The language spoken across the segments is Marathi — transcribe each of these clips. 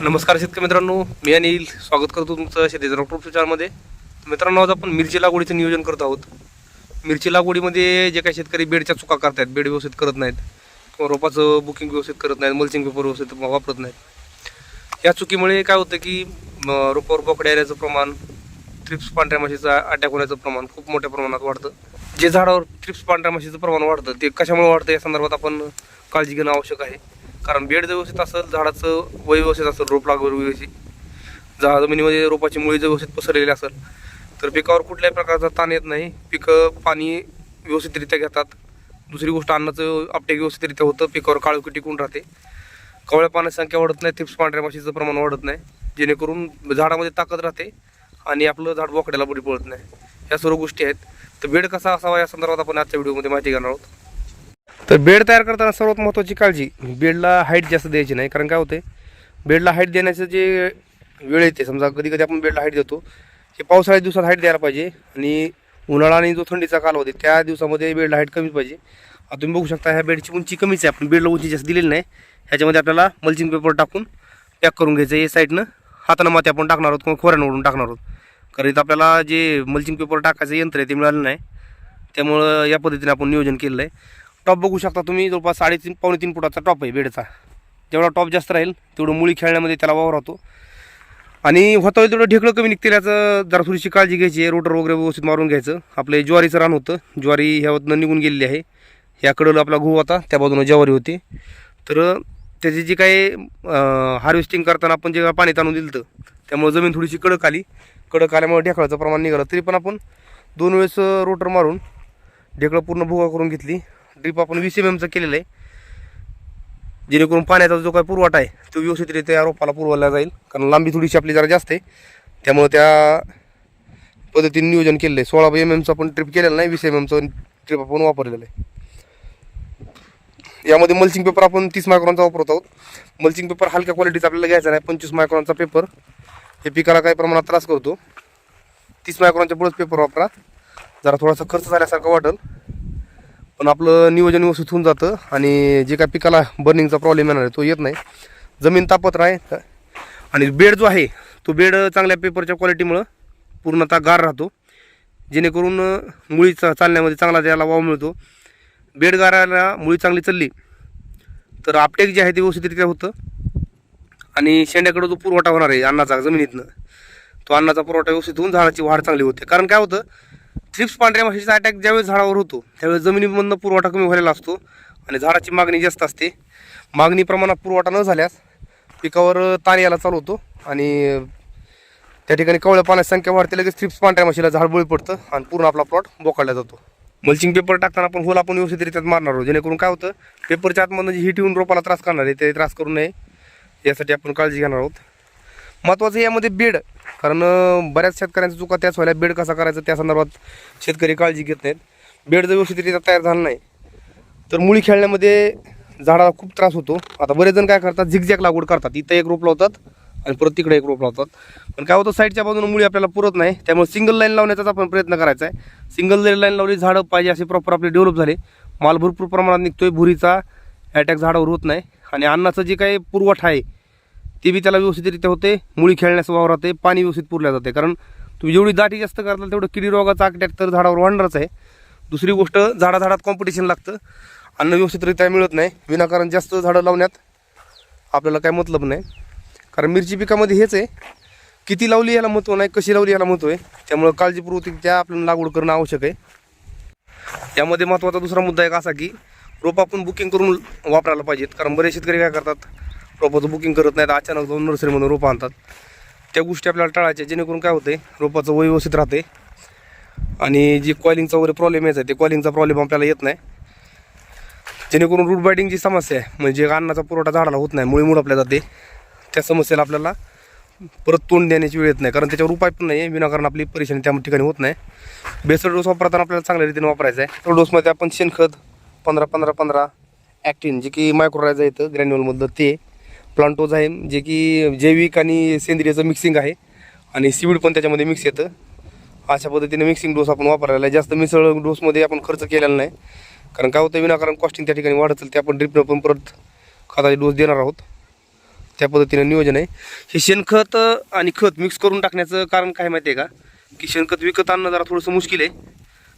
नमस्कार शेतकरी मित्रांनो मी अनिल. स्वागत करतो तुमचं शेतीचं डॉक्टर चॅनलमध्ये मित्रांनो आज आपण मिरची लागवडीचं नियोजन करत आहोत. मिरची लागवडीमध्ये जे काही शेतकरी बेडच्या चुका करतात बेड व्यवस्थित करत नाहीत किंवा रोपाचं बुकिंग व्यवस्थित करत नाहीत मल्चिंग पेपर व्यवस्थित वापरत नाहीत. या चुकीमुळे काय होतं की रोपावर बोकडे येण्याचं प्रमाण थ्रिप्स पांढऱ्या माशीचा अटॅक होण्याचं प्रमाण खूप मोठ्या प्रमाणात वाढतं. जे झाडावर थ्रिप्स पांढऱ्या माशीचं प्रमाण वाढतं ते कशामुळे वाढतं या संदर्भात आपण काळजी घेणं आवश्यक आहे. कारण बेड जर व्यवस्थित असेल झाडाचं वय व्यवस्थित असेल रोप लागवड व्यवस्थित झाड जमिनीमध्ये रोपाची मुळी जर व्यवस्थित पसरलेली असेल तर पिकावर कुठल्याही प्रकारचा ताण येत नाही. पिकं पाणी व्यवस्थितरित्या घेतात. दुसरी गोष्ट अन्नाचं आपटेक व्यवस्थितरित्या होतं. पिकावर काळोखी टिकून राहते? कवळ्या पाण्याची संख्या वाढत नाही. थिप्स पांढऱ्या माशीचं प्रमाण वाढत नाही. जेणेकरून झाडामध्ये ताकद राहते आणि आपलं झाड बोकड्याला बुडी पडत नाही. ह्या सर्व गोष्टी आहेत. तर बेड कसा असावा या संदर्भात आपण आजच्या व्हिडिओमध्ये माहिती घेणार आहोत. तर बेड तयार करताना सर्वात महत्त्वाची काळजी बेडला हाईट जास्त द्यायची नाही. कारण काय होते बेडला हाईट देण्याचं जे वेळ येते समजा कधी कधी आपण बेडला हाईट देतो हे पावसाळ्याच्या दिवसात हाईट द्यायला पाहिजे आणि उन्हाळा आणि जो थंडीचा कालावधी त्या दिवसामध्ये बेडला हाईट कमीच पाहिजे. आता तुम्ही बघू शकता ह्या बेडची उंची कमीच आहे. आपण बेडला उंची जास्त दिलेली नाही. ह्याच्यामध्ये आपल्याला मल्चिंग पेपर टाकून पॅक करून घ्यायचं हे साईडनं हातानं माती आपण टाकणार आहोत किंवा खोऱ्यानं ओढून टाकणार आहोत. कारण इथं आपल्याला जे मल्चिंग पेपर टाकायचं यंत्र आहे ते मिळालं नाही. त्यामुळं या पद्धतीने आपण नियोजन केलेलं आहे. टॉप बघू शकता तुम्ही जवळपास साडेतीन पावणे तीन फुटाचा टॉप आहे बेडचा. जेवढा टॉप जास्त राहील तेवढं मुळी खेळण्यामध्ये त्याला वावर होतो. आणि होता होईल तेवढं ढेकळं कमी निघते याचं जरा थोडीशी काळजी घ्यायची आहे रोटर वगैरे व्यवस्थित मारून घ्यायचं. आपलं ज्वारीचं रान होतं ज्वारी ह्यावरनं निघून गेलेली आहे. याकडं आपला गहू होता त्या बाजूनं ज्वारी होती. तर त्याची जी काही हार्वेस्टिंग करताना आपण जे पाणी ताणून दिलं त्यामुळे जमीन थोडीशी कडक आली. कडक आल्यामुळे ढेकळाचं प्रमाण निघालं. तरी पण आपण दोन वेळेस रोटर मारून ढेकळं पूर्ण भुगा करून घेतली. ड्रीप आपण वीस एम एमचा केलेलं आहे. जेणेकरून पाण्याचा जो काही पुरवठा आहे तो व्यवस्थितरित्या रोपाला पुरवला जाईल. कारण लांबी थोडीशी आपली जरा जास्त आहे. त्यामुळे त्या पद्धतीने नियोजन केलेलं आहे. सोळा एम एमचं आपण ट्रिप केलेलं नाही वीस एम एमचं ट्रिप आपण वापरलेलं आहे. यामध्ये मल्चिंग पेपर आपण तीस मायक्रॉनचा वापरत आहोत. मल्चिंग पेपर हलक्या क्वालिटीचा आपल्याला घ्यायचा नाही. पंचवीस मायक्रॉनचा पेपर हे पिकाला काही प्रमाणात त्रास करतो. तीस मायक्रॉनच्या पुढेच पेपर वापरा. जरा थोडासा खर्च झाल्यासारखं वाटेल. पण आपलं नियोजन व्यवस्थित होऊन जातं आणि जे काय पिकाला बर्निंगचा प्रॉब्लेम येणार आहे तो येत नाही. जमीन तापत राहे आणि बेड जो आहे तो बेड चांगल्या पेपरच्या क्वालिटीमुळं पूर्णतः गार राहतो. जेणेकरून मुळी चा चालण्यामध्ये चांगला त्याला वाव मिळतो. बेड गारायला मुळी चांगली चालली तर आपटेक जे आहे ते व्यवस्थितरित्या होतं. आणि शेंड्याकडं जो पुरवठा होणार आहे अन्नाचा जमिनीतनं तो अन्नाचा पुरवठा व्यवस्थित होऊन झाडाची वाढ चांगली होते. कारण काय होतं थ्रिप्स पांढऱ्या माशीचा अटॅक ज्यावेळेस झाडावर होतो त्यावेळेस जमिनीमधनं पुरवठा कमी व्हायला असतो आणि झाडाची मागणी जास्त असते. मागणी प्रमाणात पुरवठा न झाल्यास पिकावर ताण यायला चालू होतो आणि त्या ठिकाणी कवळ्या पाण्याची संख्या वाढते लगेच थ्रिप्स पांढऱ्या माशीला झाड बळी पडतं आणि पूर्ण आपला प्लॉट बोकाडला जातो. मल्चिंग पेपर टाकताना आपण होल आपण व्यवस्थितरित्या मारणार आहोत. जेणेकरून काय होतं पेपरच्या आतमधनं जी हिट येऊन रोपाला त्रास करणार आहे ते त्रास करू नये यासाठी आपण काळजी घेणार आहोत. महत्त्वाचं यामध्ये बेड. कारण बऱ्याच शेतकऱ्यांचा चुका त्याच व्हायला बेड कसा करायचा त्या संदर्भात शेतकरी काळजी घेत नाहीत. बेड जर व्यवस्थितरित्या तयार झाला नाही तर मुळी खेळण्यामध्ये झाडाला खूप त्रास होतो. आता बरेच जण काय करतात झिकझॅक लागवड करतात. इथं एक रोप लावतात आणि परत तिकडे एक रोप लावतात. पण काय होतं साईडच्या बाजूने मुळी आपल्याला पुरत नाही. त्यामुळे सिंगल लाईन लावण्याचाच आपण प्रयत्न करायचा आहे. सिंगल जरी लाईन लावली झाडं पाहिजे असे प्रॉपर आपले डेव्हलप झाले. माल भरपूर प्रमाणात निघतोय. भुरीचा अटॅक झाडावर होत नाही. आणि अन्नाचं जे काही पुरवठा आहे ते बी त्याला व्यवस्थितरित्या होते मुळी खेळण्यास वावरते पाणी व्यवस्थित पुरल्या जाते. कारण तुम्ही जेवढी दाटी जास्त करताल तेवढं किडी रोगाचा अटॅक तर झाडावर वाढणारच आहे. दुसरी गोष्ट झाडा झाडात कॉम्पिटिशन लागतं. अन्न व्यवस्थितरित्या मिळत नाही. विनाकारण जास्त झाडं लावण्यात आपल्याला काय मतलब नाही. कारण मिरची पिकामध्ये हेच आहे. किती लावली याला महत्त्व नाही कशी लावली याला महत्त्व आहे. त्यामुळं काळजीपूर्वक त्या आपल्याला लागवड करणं आवश्यक आहे. यामध्ये महत्त्वाचा दुसरा मुद्दा एक असा की रोप आपण बुकिंग करून वापरायला पाहिजेत. कारण बरेच शेतकरी काय करतात रोपाचं बुकिंग करत नाहीत. अचानक जाऊन नर्सरीमधून रोपं आणतात. त्या गोष्टी आपल्याला टाळायच्या जेणेकरून काय होते रोपाचं वय व्यवस्थित राहते आणि जी कॉलिंगचा वगैरे प्रॉब्लेम यायचा आहे ते कॉलिंगचा प्रॉब्लेम आपल्याला येत नाही. जेणेकरून रूट बायडिंगची समस्या आहे म्हणजे अन्नाचा पुरवठा झाडाला होत नाही मुळी मुडपल्या जाते. त्या समस्येला आपल्याला परत तोंड देण्याची वेळ येत नाही. कारण त्याच्यावर उपाय पण नाही आहे विनाकारण आपली परेशानी त्या ठिकाणी होत नाही. बेसर डोस वापरताना आपल्याला चांगल्या रीतीने वापरायचा आहे. तर डोसमध्ये आपण शेणखत पंधरा पंधरा पंधरा ॲक्टिन जे की मायक्रोरायझा येतं ग्रॅन्युअलमधलं ते प्लांटोज आहे जे की जैविक आणि सेंद्रियचं मिक्सिंग आहे. आणि सीवीड पण त्याच्यामध्ये मिक्स येतं. अशा पद्धतीने मिक्सिंग डोस आपण वापरायला आहे. जास्त मिसळ डोसमध्ये आपण खर्च केलेला नाही. कारण काय होतं विनाकारण कॉस्टिंग त्या ठिकाणी वाढत ते आपण ड्रिपनं पण परत खताचे डोस देणार आहोत. त्या पद्धतीनं नियोजन आहे. हे शेणखत आणि खत मिक्स करून टाकण्याचं कारण काय माहिती आहे का? की शेणखत विकत आणणं जरा थोडंसं मुश्किल आहे.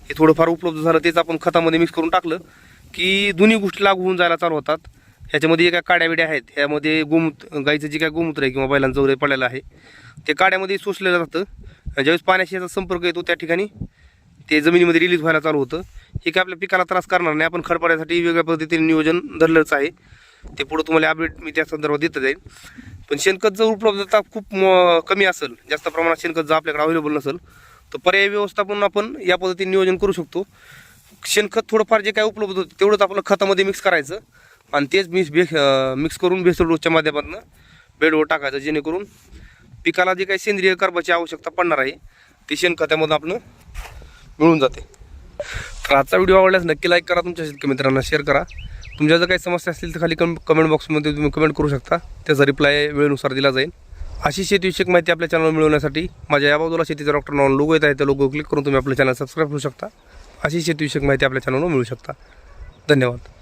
हे थोडंफार उपलब्ध झालं तेच आपण खतामध्ये मिक्स करून टाकलं. की दोन्ही गोष्टी लागू होऊन जायला चालू होतात. ह्याच्यामध्ये जे काय काड्या बिड्या आहेत ह्यामध्ये गोमूत्र गाईचं जे काय गोमूत्र आहे किंवा बैलांचं वगैरे पडलेलं आहे ते काड्यामध्ये सोसलेलं जातं. ज्यावेळेस पाण्याशी याचा संपर्क येतो त्या ठिकाणी ते जमिनीमध्ये रिलीज व्हायला चालू होतं. हे काय आपल्या पिकाला त्रास करणार नाही. आपण खडपाड्यासाठी वेगळ्या पद्धतीने नियोजन धरलंच आहे. ते पुढं तुम्हाला अपडेट मी त्या संदर्भात देत जाईल पण शेणखत जर उपलब्धता खूप म- कमी असेल जास्त प्रमाणात शेणखत जर आपल्याकडे अवेलेबल नसेल तर पर्यायी व्यवस्थापन आपण या पद्धतीने नियोजन करू शकतो. शेणखत थोडंफार जे काय उपलब्ध होतं तेवढंच आपलं खतामध्ये मिक्स करायचं. आणि तेच मिक्स बे मिक्स करून बेसल डोसच्या माध्यमातून बेडवर टाकायचं जेणेकरून पिकाला जे काही सेंद्रिय कर्बाची आवश्यकता पडणार आहे ते शेणखतामधून आपण मिळून जाते. तर आजचा व्हिडिओ आवडल्यास नक्की लाईक करा तुमच्या शेतकरी मित्रांना शेअर करा. तुमच्या जर काही समस्या असतील तर खाली कम कमेंट बॉक्समध्ये तुम्ही कमेंट करू शकता. त्याचा रिप्लाय वेळेनुसार दिला जाईल. अशी शेतीविषयक माहिती आपल्या चॅनलवर मिळवण्यासाठी माझ्या या बाजूला शेतीचा डॉक्टर नाव लोगो येत आहे त्या लोगो क्लिक करून तुम्ही आपलं चॅनल सबस्क्राईब करू शकता. अशी शेतीविषयक माहिती आपल्या चॅनलवर मिळू शकता. धन्यवाद.